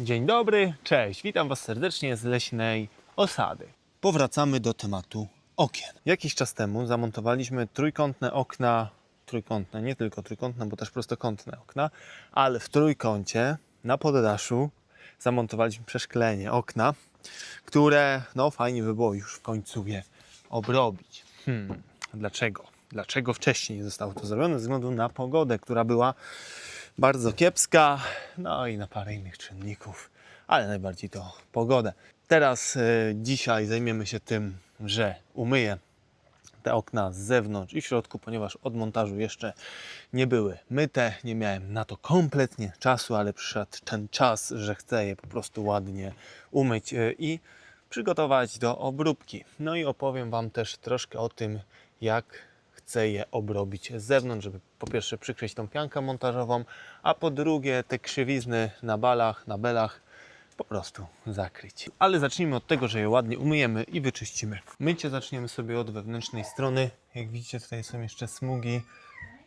Dzień dobry, cześć, witam Was serdecznie z leśnej osady. Powracamy do tematu okien. Jakiś czas temu zamontowaliśmy trójkątne okna, trójkątne, nie tylko trójkątne, bo też prostokątne okna, ale w trójkącie na poddaszu zamontowaliśmy przeszklenie okna, które no fajnie by było już w końcu je obrobić. Hmm, dlaczego? Dlaczego wcześniej nie zostało to zrobione? Ze względu na pogodę, która była bardzo kiepska, no i na parę innych czynników, ale najbardziej to pogodę. Teraz e, dzisiaj zajmiemy się tym, że umyję te okna z zewnątrz i w środku, ponieważ od montażu jeszcze nie były myte, nie miałem na to kompletnie czasu, ale przyszedł ten czas, że chcę je po prostu ładnie umyć e, i przygotować do obróbki. No i opowiem Wam też troszkę o tym, jak chcę je obrobić z zewnątrz, żeby po pierwsze przykryć tą piankę montażową, a po drugie te krzywizny na balach, na belach po prostu zakryć. Ale zacznijmy od tego, że je ładnie umyjemy i wyczyścimy. Mycie zaczniemy sobie od wewnętrznej strony. Jak widzicie tutaj są jeszcze smugi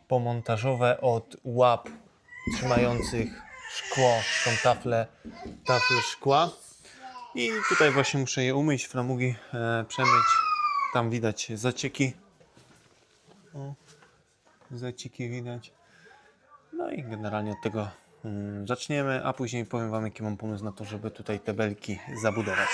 pomontażowe od łap trzymających szkło, tą taflę, taflę szkła. I tutaj właśnie muszę je umyć, framugi e, przemyć. Tam widać zacieki. O, zacieki widać. No i generalnie od tego mm, zaczniemy, a później powiem Wam, jaki mam pomysł na to, żeby tutaj te belki zabudować.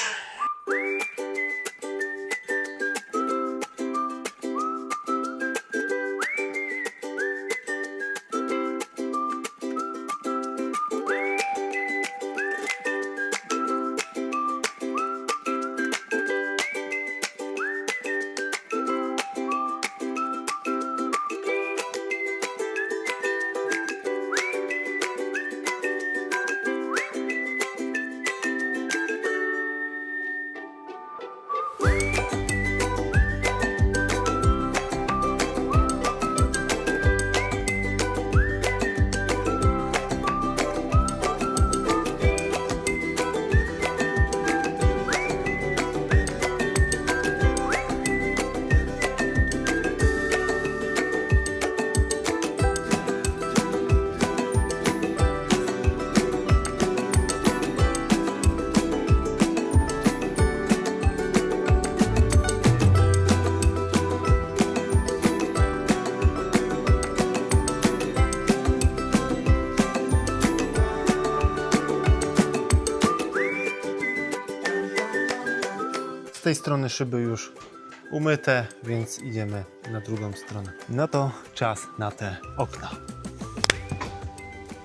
Tej strony szyby już umyte, więc idziemy na drugą stronę. No to czas na te okna.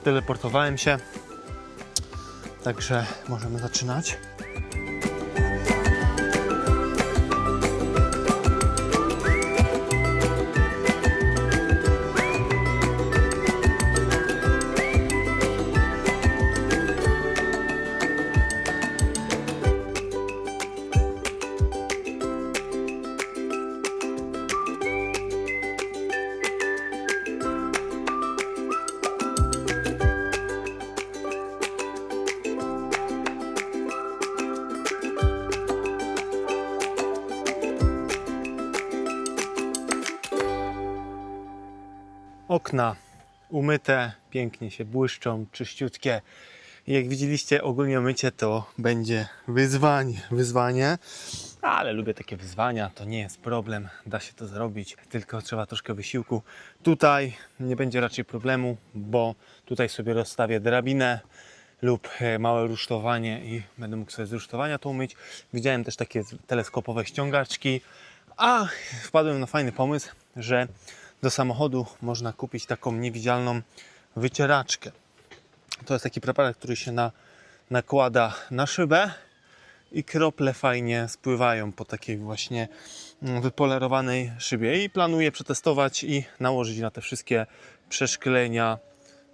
Teleportowałem się, także możemy zaczynać. Okna umyte, pięknie się błyszczą, czyściutkie. Jak widzieliście, ogólnie mycie to będzie wyzwanie. Wyzwanie, ale lubię takie wyzwania, to nie jest problem, da się to zrobić, tylko trzeba troszkę wysiłku. Tutaj nie będzie raczej problemu, bo tutaj sobie rozstawię drabinę lub e, małe rusztowanie i będę mógł sobie z rusztowania to umyć. Widziałem też takie teleskopowe ściągaczki, a wpadłem na fajny pomysł, że do samochodu można kupić taką niewidzialną wycieraczkę. To jest taki preparat, który się na, nakłada na szybę i krople fajnie spływają po takiej właśnie mm, wypolerowanej szybie. I planuję przetestować i nałożyć na te wszystkie przeszklenia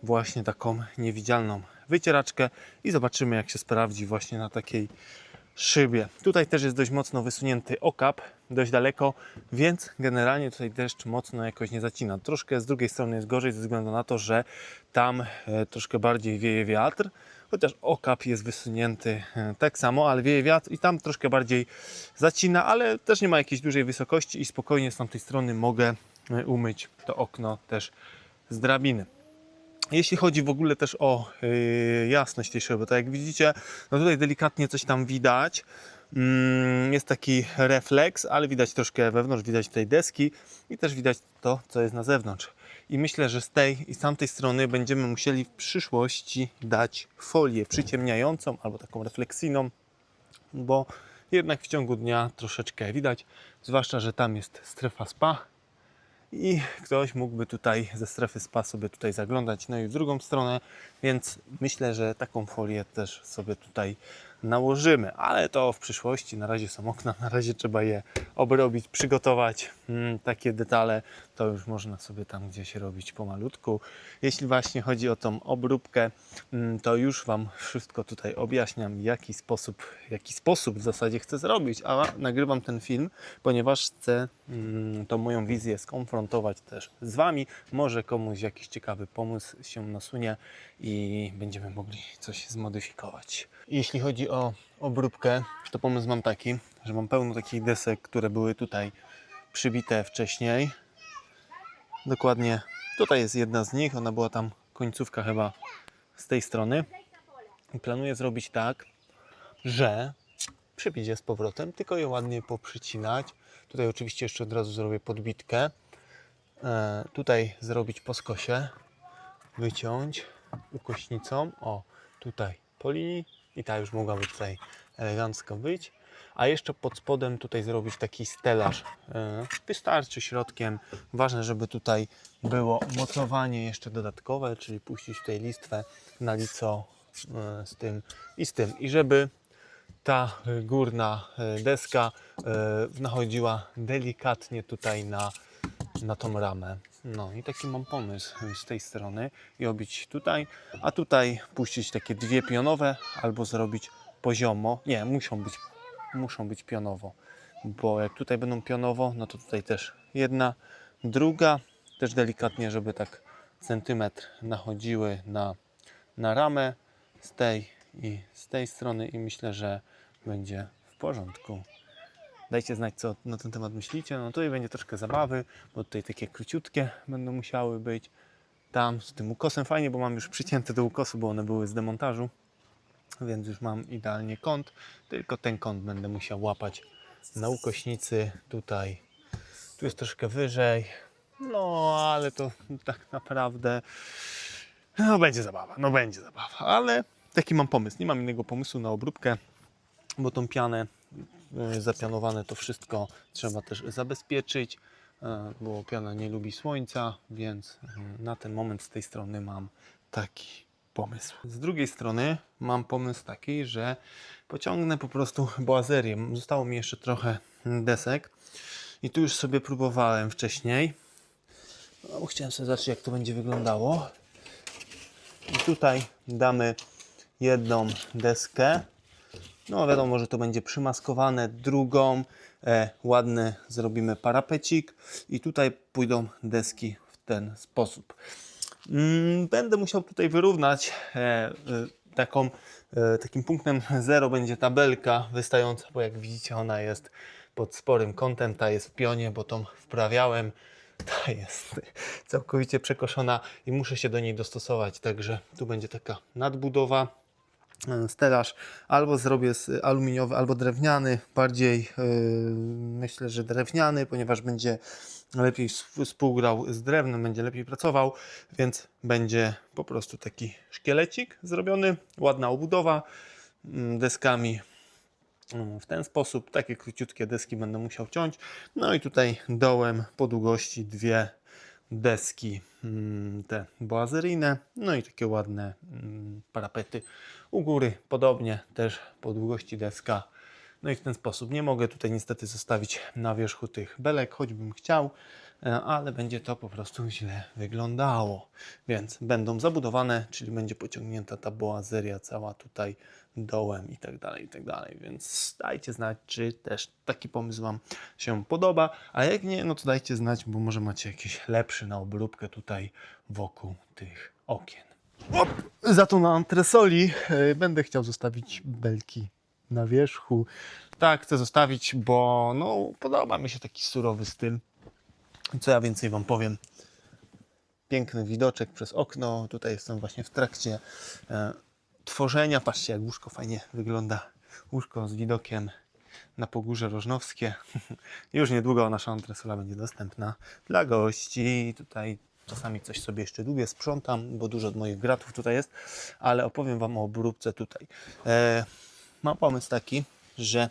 właśnie taką niewidzialną wycieraczkę i zobaczymy jak się sprawdzi właśnie na takiej szybie. Tutaj też jest dość mocno wysunięty okap, dość daleko, więc generalnie tutaj deszcz mocno jakoś nie zacina. Troszkę z drugiej strony jest gorzej ze względu na to, że tam e, troszkę bardziej wieje wiatr, chociaż okap jest wysunięty e, tak samo, ale wieje wiatr i tam troszkę bardziej zacina, ale też nie ma jakiejś dużej wysokości i spokojnie z tamtej strony mogę e, umyć to okno też z drabiny. Jeśli chodzi w ogóle też o yy, jasność tej szyby, to jak widzicie, no tutaj delikatnie coś tam widać. Mm, jest taki refleks, ale widać troszkę wewnątrz, widać tutaj deski i też widać to, co jest na zewnątrz. I myślę, że z tej i z tamtej strony będziemy musieli w przyszłości dać folię przyciemniającą albo taką refleksyjną, bo jednak w ciągu dnia troszeczkę widać, zwłaszcza, że tam jest strefa spa i ktoś mógłby tutaj ze strefy spa sobie tutaj zaglądać, no i w drugą stronę, więc myślę, że taką folię też sobie tutaj nałożymy, ale to w przyszłości, na razie są okna, na razie trzeba je obrobić, przygotować, mm, takie detale to już można sobie tam gdzieś robić pomalutku. Jeśli właśnie chodzi o tą obróbkę, mm, to już Wam wszystko tutaj objaśniam, jaki sposób, jaki sposób w zasadzie chcę zrobić, a nagrywam ten film, ponieważ chcę mm, tą moją wizję skonfrontować też z Wami. Może komuś jakiś ciekawy pomysł się nasunie i będziemy mogli coś zmodyfikować. Jeśli chodzi o obróbkę, to pomysł mam taki, że mam pełno takich desek, które były tutaj przybite wcześniej. Dokładnie tutaj jest jedna z nich, ona była tam końcówka chyba z tej strony. I planuję zrobić tak, że przybić je z powrotem, tylko je ładnie poprzycinać. Tutaj oczywiście jeszcze od razu zrobię podbitkę. E, tutaj zrobić po skosie, wyciąć ukośnicą. O, tutaj po linii i ta już mogłaby tutaj elegancko być. A jeszcze pod spodem tutaj zrobić taki stelaż. E, Wystarczy środkiem. Ważne, żeby tutaj było mocowanie jeszcze dodatkowe, czyli puścić tutaj listwę na lico e, z tym i z tym. I żeby ta górna e, deska nachodziła delikatnie tutaj na, na tą ramę. No i taki mam pomysł z tej strony i obić tutaj, a tutaj puścić takie dwie pionowe albo zrobić poziomo. Nie, muszą być, muszą być pionowo, bo jak tutaj będą pionowo, no to tutaj też jedna, druga, też delikatnie, żeby tak centymetr nachodziły na, na ramę z tej i z tej strony i myślę, że będzie w porządku. Dajcie znać, co na ten temat myślicie. No tutaj będzie troszkę zabawy, bo tutaj takie króciutkie będą musiały być. Tam z tym ukosem fajnie, bo mam już przycięte do ukosu, bo one były z demontażu, więc już mam idealnie kąt. Tylko ten kąt będę musiał łapać na ukośnicy tutaj. Tu jest troszkę wyżej. No, ale to tak naprawdę no będzie zabawa, no będzie zabawa, ale taki mam pomysł. Nie mam innego pomysłu na obróbkę, bo tą pianę zapianowane to wszystko trzeba też zabezpieczyć, e, bo piana nie lubi słońca, więc e, na ten moment z tej strony mam taki pomysł. Z drugiej strony mam pomysł taki, że pociągnę po prostu boazerię. Zostało mi jeszcze trochę desek i tu już sobie próbowałem wcześniej. No, chciałem sobie zobaczyć jak to będzie wyglądało. I tutaj damy jedną deskę. No wiadomo, że to będzie przymaskowane. Drugą e, ładny zrobimy parapecik i tutaj pójdą deski w ten sposób. Mm, Będę musiał tutaj wyrównać e, e, taką, e, takim punktem zero będzie tabelka wystająca, bo jak widzicie ona jest pod sporym kątem, ta jest w pionie, bo tą wprawiałem. Ta jest całkowicie przekoszona i muszę się do niej dostosować, także tu będzie taka nadbudowa stelaż albo zrobię z aluminiowy, albo drewniany, bardziej yy, myślę, że drewniany, ponieważ będzie lepiej sp- współgrał z drewnem, będzie lepiej pracował, więc będzie po prostu taki szkielecik zrobiony, ładna obudowa mm, deskami mm, w ten sposób. Takie króciutkie deski będę musiał ciąć. No i tutaj dołem po długości dwie deski mm, te boazeryjne, no i takie ładne mm, parapety. U góry podobnie też po długości deska. No i w ten sposób nie mogę tutaj niestety zostawić na wierzchu tych belek, choćbym chciał, ale będzie to po prostu źle wyglądało. Więc będą zabudowane, czyli będzie pociągnięta ta boazeria cała tutaj dołem i tak dalej, i tak dalej. Więc dajcie znać, czy też taki pomysł Wam się podoba, a jak nie, no to dajcie znać, bo może macie jakiś lepszy na obróbkę tutaj wokół tych okien. Op! Za to na antresoli e, będę chciał zostawić belki na wierzchu. Tak, chcę zostawić, bo no, podoba mi się taki surowy styl. Co ja więcej Wam powiem? piękny widoczek przez okno. Tutaj jestem właśnie w trakcie e, tworzenia. Patrzcie, jak łóżko fajnie wygląda. Łóżko z widokiem na Pogórze Rożnowskie. Już niedługo nasza antresola będzie dostępna dla gości. Tutaj czasami coś sobie jeszcze długie sprzątam, bo dużo moich gratów tutaj jest, ale opowiem Wam o obróbce tutaj. E, mam pomysł taki, że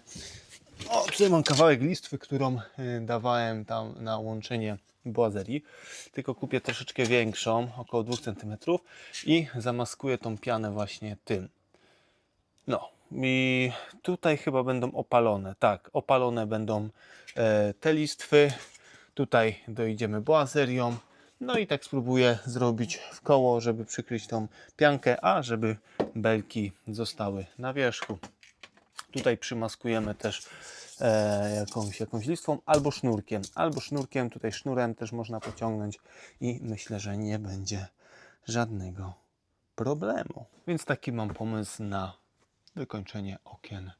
o, tutaj mam kawałek listwy, którą y, dawałem tam na łączenie boazerii, tylko kupię troszeczkę większą, około 2 cm i zamaskuję tą pianę właśnie tym. No i tutaj chyba będą opalone, tak, opalone będą e, te listwy, tutaj dojdziemy boazerią, no i tak spróbuję zrobić w koło, żeby przykryć tą piankę, a żeby belki zostały na wierzchu. Tutaj przymaskujemy też e, jakąś, jakąś listwą albo sznurkiem. Albo sznurkiem, tutaj sznurem też można pociągnąć i myślę, że nie będzie żadnego problemu. Więc taki mam pomysł na wykończenie okien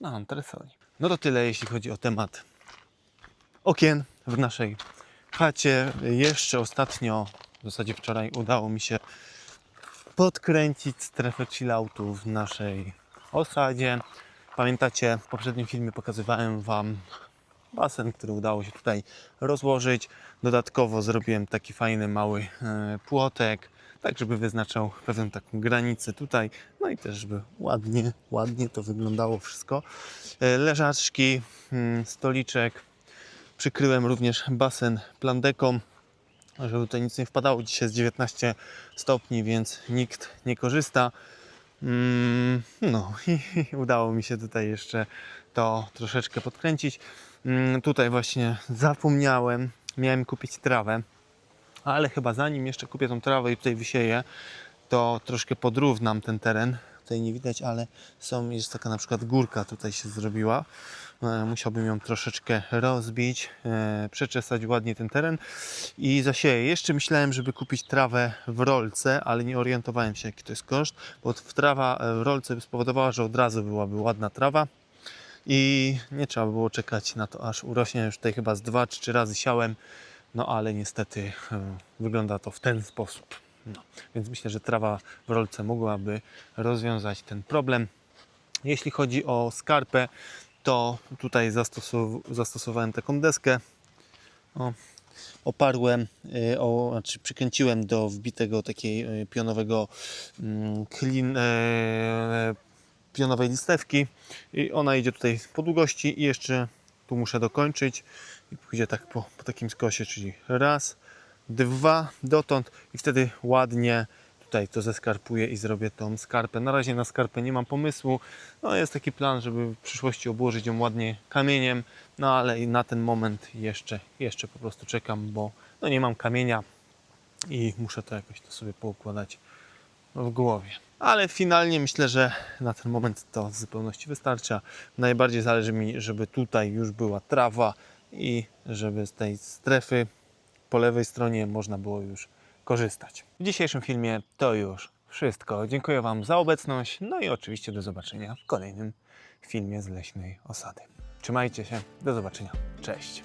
na antresoli. No to tyle, jeśli chodzi o temat okien w naszej chacie. Jeszcze ostatnio, w zasadzie wczoraj, udało mi się podkręcić strefę chilloutu w naszej osadzie. Pamiętacie, w poprzednim filmie pokazywałem Wam basen, który udało się tutaj rozłożyć. Dodatkowo zrobiłem taki fajny mały e, płotek, tak żeby wyznaczał pewną taką granicę tutaj. No i też, żeby ładnie, ładnie to wyglądało wszystko. E, Leżaczki, mm, stoliczek. Przykryłem również basen plandeką, żeby tutaj nic nie wpadało. Dzisiaj jest 19 stopni, więc nikt nie korzysta. Mm, No i udało mi się tutaj jeszcze to troszeczkę podkręcić. Mm, Tutaj właśnie zapomniałem, miałem kupić trawę, ale chyba zanim jeszcze kupię tą trawę i tutaj wysieję, to troszkę podrównam ten teren. Tutaj nie widać, ale są, jest taka na przykład górka tutaj się zrobiła. E, Musiałbym ją troszeczkę rozbić, e, przeczesać ładnie ten teren i zasieję. Jeszcze myślałem, żeby kupić trawę w rolce, ale nie orientowałem się, jaki to jest koszt, bo trawa e, w rolce by spowodowała, że od razu byłaby ładna trawa i nie trzeba było czekać na to, aż urośnie. Już tutaj chyba z dwa czy trzy razy siałem, no ale niestety wygląda to w ten sposób. No, więc myślę, że trawa w rolce mogłaby rozwiązać ten problem. Jeśli chodzi o skarpę, to tutaj zastosow- zastosowałem taką deskę. O, oparłem, y, o, znaczy przykręciłem do wbitego takiej y, pionowego mm, klin, e, pionowej listewki i ona idzie tutaj po długości i jeszcze tu muszę dokończyć i pójdzie tak po, po takim skosie, czyli raz, dwa dotąd i wtedy ładnie tutaj to zeskarpuję i zrobię tą skarpę. Na razie na skarpę nie mam pomysłu. No jest taki plan, żeby w przyszłości obłożyć ją ładnie kamieniem, no ale na ten moment jeszcze, jeszcze po prostu czekam, bo no nie mam kamienia i muszę to jakoś to sobie poukładać w głowie. Ale finalnie myślę, że na ten moment to w zupełności wystarcza. Najbardziej zależy mi, żeby tutaj już była trawa i żeby z tej strefy po lewej stronie można było już korzystać. W dzisiejszym filmie to już wszystko. Dziękuję Wam za obecność, no i oczywiście do zobaczenia w kolejnym filmie z leśnej osady. Trzymajcie się, do zobaczenia. Cześć.